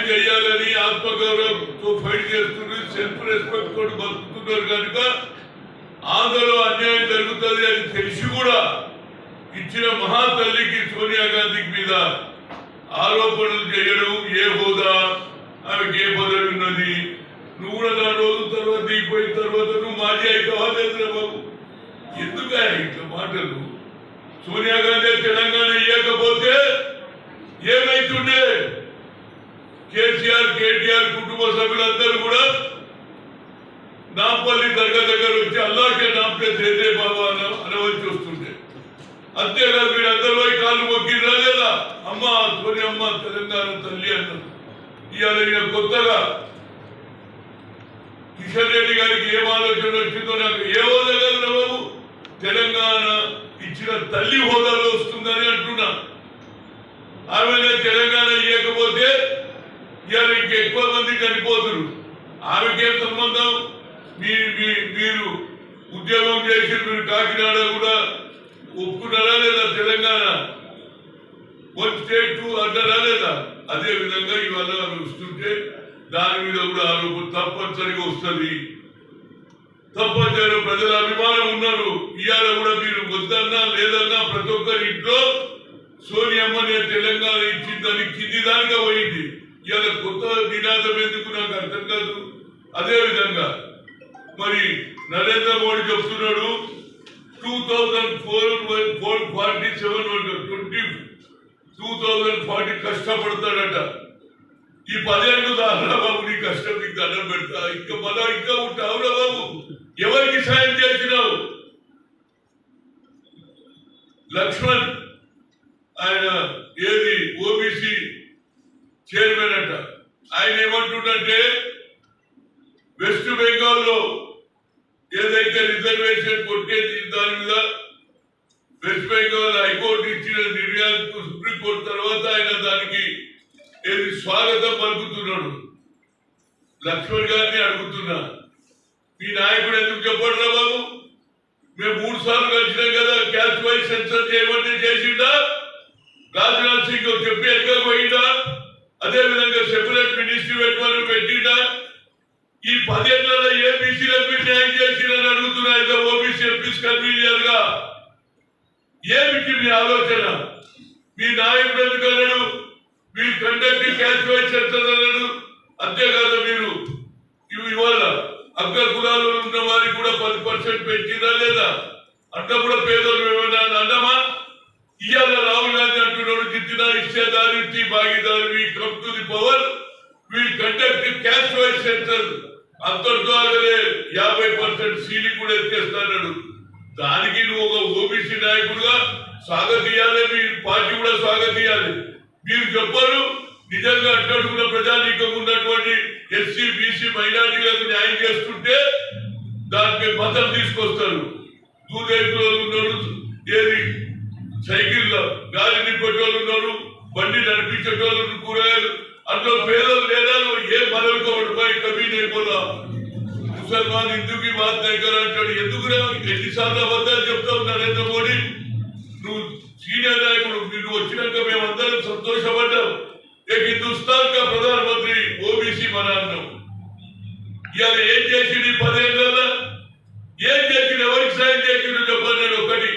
Fight చేయాలని ఆత్మగౌరవంతో fight చేస్తున్నారు సెల్ఫ్ రెస్పెక్ట్ తోటి బతుకుతున్నారు కనుక ఆంధ్రలో అన్యాయం జరుగుతుంది అని తెలిసి కూడా ఇచ్చిన మహాతల్లికి సోనియా గాంధీ మీద ఆరోపణలు చేయడం ఏ హోదా? ఆమెకి ఏ పదవి ఉన్నది? నువ్వు కూడా నా రోజు తర్వాత దిగిపోయిన తర్వాత నువ్వు మాజీ అవుతావా బాబు. ఎందుకు ఇట్లా మాటలు? సోనియా గాంధీ తెలంగాణ ఇవ్వకపోతే ఏమైతుండే? కేసీఆర్ కేటీఆర్ కుటుంబ సభ్యులందరూ కూడా నాంపల్లి దగ్గర దగ్గర వచ్చి అల్లాకే నాంపే దేదే బాబా అన అనవలసి వస్తుండే అంతేకాదు మీరు అందరూ పోయి కాళ్ళు మొక్కి రాలేదా అమ్మ సోని అమ్మ తెలంగాణ తల్లి అన్నారు ఇవాళ ఈయన కొత్తగా కిషన్ రెడ్డి గారికి ఏం ఆలోచన వచ్చిందో నాకు ఏ హోదా బాబు? తెలంగాణ ఇచ్చిన తల్లి హోదాలో వస్తుందని అంటున్నా. ఆమె తెలంగాణ ఇవ్వకపోతే ఇవాళ ఇంకా ఎక్కువ మంది చనిపోతున్నారు. ఆమెకేం సంబంధం మీ మీరు ఉద్యోగం చేసి మీరు కాకినాడ కూడా ఒప్పుకున్నారా లేదా? తెలంగాణ? వన్ స్టేట్ టూ అంటారా లేదా? అదే విధంగా ఇవాళ వస్తుంటే దాని మీద కూడా ఆరోపణ తప్పనిసరిగా వస్తుంది. తప్పనిసరి ప్రజల అభిమానం ఉన్నారు. ఇవాళ కూడా మీరు వద్దన్నా లేదన్నా ప్రతి ఒక్కరి ఇంట్లో సోనియమ్మ నేను తెలంగాణ ఇచ్చిందని కింది దానిగా ఇవాళ కొత్త నినాదం ఎందుకు నాకు అర్థం కాదు. అదే విధంగా మరి నరేంద్ర మోడీ చెప్తున్నాడు two thousand four four forty seven twenty two thousand forty కష్టపడతాడట. ఈ పదేళ్ళు దారా బాబు నీ కష్టం నీకు దండం పెడతా. ఇంకా మళ్ళా ఇంకా ఉంటావురా బాబు? ఎవరికి సాయం చేసినావు? లక్ష్మణ్ ఆయన ఏది ఓబీసీ చైర్మన్ అంట ఆయన ఏమంటుండంటే వెస్ట్ బెంగాల్లో ఏదైతే రిజర్వేషన్ కొట్టేది దాని మీద వెస్ట్ బెంగాల్ హైకోర్టు ఇచ్చిన నిర్ణయానికి సుప్రీంకోర్టు తర్వాత ఆయన దానికి ఏది స్వాగతం పలుకుతున్నాడు. లక్ష్మణ్ గారిని అడుగుతున్నా. మీ నాయకుడు ఎందుకు చెప్పడరా బాబు? మేము మూడు సార్లు కలిసినాం కదా క్యాష్ వైజ్ సెన్సర్ చేయమంటే చేసిండా? రాజ్నాథ్ సింగ్ చెప్పి ఎక్కడ పోయిందా అదే విధంగా సెపరేట్ మినిస్ట్రీ పెట్టమని పెట్టిండా? ఈ పదేళ్ళలో ఏబీసీలకు న్యాయం చేసిందని అడుగుతున్నా ఓబీసీ ఎంపీస్ కన్వీనియర్గా. ఏమిటి మీ ఆలోచన? మీ నాయకుడు ఎందుకన్నాడు మీ మీరు కండక్ట్ క్యాష్ వైజ్ సెంటర్ అంతేకాదు మీరు ఇవాళ అగ్గ కులాల్లో ఉన్న వారికి కూడా పది పర్సెంట్ పెంచిందా లేదా? అంతా కూడా పేదలు ఏమైనా అన్నమా? ఇవాళ రాహుల్ గాంధీ అంటున్నాడు జిత్తినా ఇచ్చేదారి టీ భాగీదారి we come to the power we'll conduct caste wise census అంతటితో యాభై పర్సెంట్ సీలింగ్ కూడా ఎత్తేస్తాడు దానికి నువ్వు ఒక ఓబీసీ నాయకుడుగా స్వాగతీయాలి మీ పార్టీ కూడా స్వాగతీయాలి మీరు చెప్పారు నిజంగా అట్టడుగున్న ప్రజానీకం ఉన్నటువంటి ఎస్సీ బీసీ మైనార్టీలకు న్యాయం చేస్తుంటే దానికి మతం తీసుకొస్తారు. దూదేకులు ఉన్నారు ఏది? సైకిల్లో గాలి నింపేటోళ్ళు ఉన్నారు బండి నడిపించేటోళ్ళు కూరగాయలు ముసల్మాన్ హిందూకి బాధ దగ్గర అంటాడు? ఎందుకురా? ఎన్నిసార్లు అబద్ధాలు చెప్తావు నరేంద్ర మోడీ? నువ్వు సీనియర్ నాయకుడు నువ్వు వచ్చినాక మేమందరం సంతోషపడ్డాం. హిందుస్థాన్ కా ప్రధానమంత్రి ఓబీసీ మన అన్నాం. ఇవాళ ఏం చేసింది పదేళ్ళ ఏం చేసిండు? ఎవరికి సాయం చేసిండు చెప్పండి నేను ఒకటి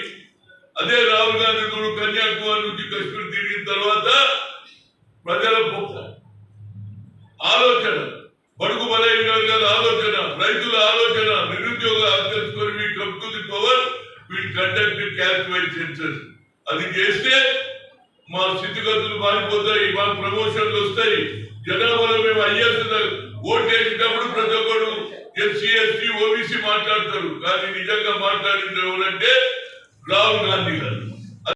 అదే రాహుల్ గాంధీ నువ్వు కన్యాకుమారి నుంచి కశ్మీర్ తిరిగిన తర్వాత ప్రజల ఆలోచన. బడుగు బలైన వర్గాల ఆలోచన రైతుల ఆలోచన నిరుద్యోగ తెలుసుకొని మీ the power we'll conduct caste wise census అది చేస్తే మా స్థితిగతులు మారిపోతాయి మా ప్రమోషన్లు వస్తాయి. జనాభాలో మేము ఐఎస్ ఓట్ వేసినప్పుడు ప్రతి ఒక్కరు ఎస్సీ ఎస్టీ ఓబీసీ మాట్లాడతారు. కానీ నిజంగా మాట్లాడింది ఎవరంటే రాహుల్ గాంధీ గారు.